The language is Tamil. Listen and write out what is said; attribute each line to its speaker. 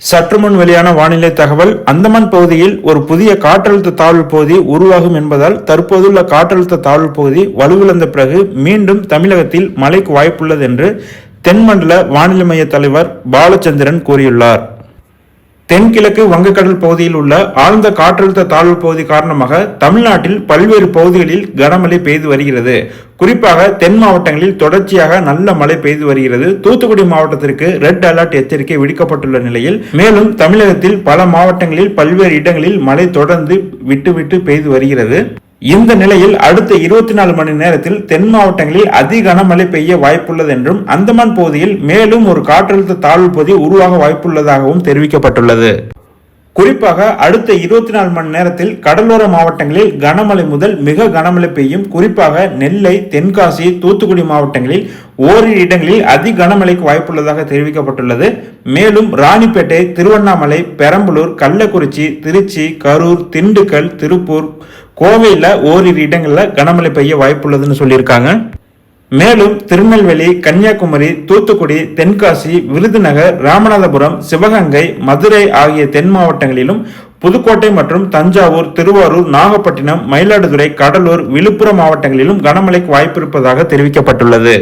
Speaker 1: சற்று முன் வெளியான வானிலை தகவல் அந்தமான் பகுதியில் ஒரு புதிய காற்றழுத்த தாழ்வு பகுதி உருவாகும் என்பதால் தற்போதுள்ள காற்றழுத்த தாழ்வு பகுதி வலுவிழந்த பிறகு மீண்டும் தமிழகத்தில் மழைக்கு வாய்ப்புள்ளது என்று தென்மண்டல வானிலை மைய தலைவர் பாலச்சந்திரன் கூறியுள்ளார். தென்கிழக்கு வங்கக்கடல் பகுதியில் உள்ள ஆழ்ந்த காற்றழுத்த தாழ்வு பகுதி காரணமாக தமிழ்நாட்டில் பல்வேறு பகுதிகளில் கனமழை பெய்து வருகிறது. குறிப்பாக தென் மாவட்டங்களில் தொடர்ச்சியாக நல்ல மழை பெய்து வருகிறது. தூத்துக்குடி மாவட்டத்திற்கு ரெட் அலர்ட் எச்சரிக்கை விடுக்கப்பட்டுள்ள நிலையில் மேலும் தமிழகத்தில் பல மாவட்டங்களில் பல்வேறு இடங்களில் மழை தொடர்ந்து விட்டுவிட்டு பெய்து வருகிறது. இந்த நிலையில் அடுத்த இருபத்தி நாலு மணி நேரத்தில் தென் மாவட்டங்களில் அதி கனமழை பெய்ய வாய்ப்புள்ளது என்றும் அந்தமான் பகுதியில் மேலும் ஒரு காற்றழுத்த தாழ்வு பகுதி உருவாக வாய்ப்புள்ளதாகவும் தெரிவிக்கப்பட்டுள்ளது. குறிப்பாக அடுத்த இருபத்தி நாலு மணி நேரத்தில் கடலோர மாவட்டங்களில் கனமழை முதல் மிக கனமழை பெய்யும். குறிப்பாக நெல்லை தென்காசி தூத்துக்குடி மாவட்டங்களில் ஓரிரு இடங்களில் அதி கனமழைக்கு வாய்ப்புள்ளதாக தெரிவிக்கப்பட்டுள்ளது. மேலும் ராணிப்பேட்டை திருவண்ணாமலை பெரம்பலூர் கள்ளக்குறிச்சி திருச்சி கரூர் திண்டுக்கல் திருப்பூர் கோவையில் ஓரிரு இடங்களில் கனமழை பெய்ய வாய்ப்புள்ளதுன்னு சொல்லியிருக்காங்க. மேலும் திருநெல்வேலி கன்னியாகுமரி தூத்துக்குடி தென்காசி விருதுநகர் ராமநாதபுரம் சிவகங்கை மதுரை ஆகிய தென் மாவட்டங்களிலும் புதுக்கோட்டை மற்றும் தஞ்சாவூர் திருவாரூர் நாகப்பட்டினம் மயிலாடுதுறை கடலூர் விழுப்புரம் மாவட்டங்களிலும் கனமழைக்கு வாய்ப்பு இருப்பதாக தெரிவிக்கப்பட்டுள்ளது.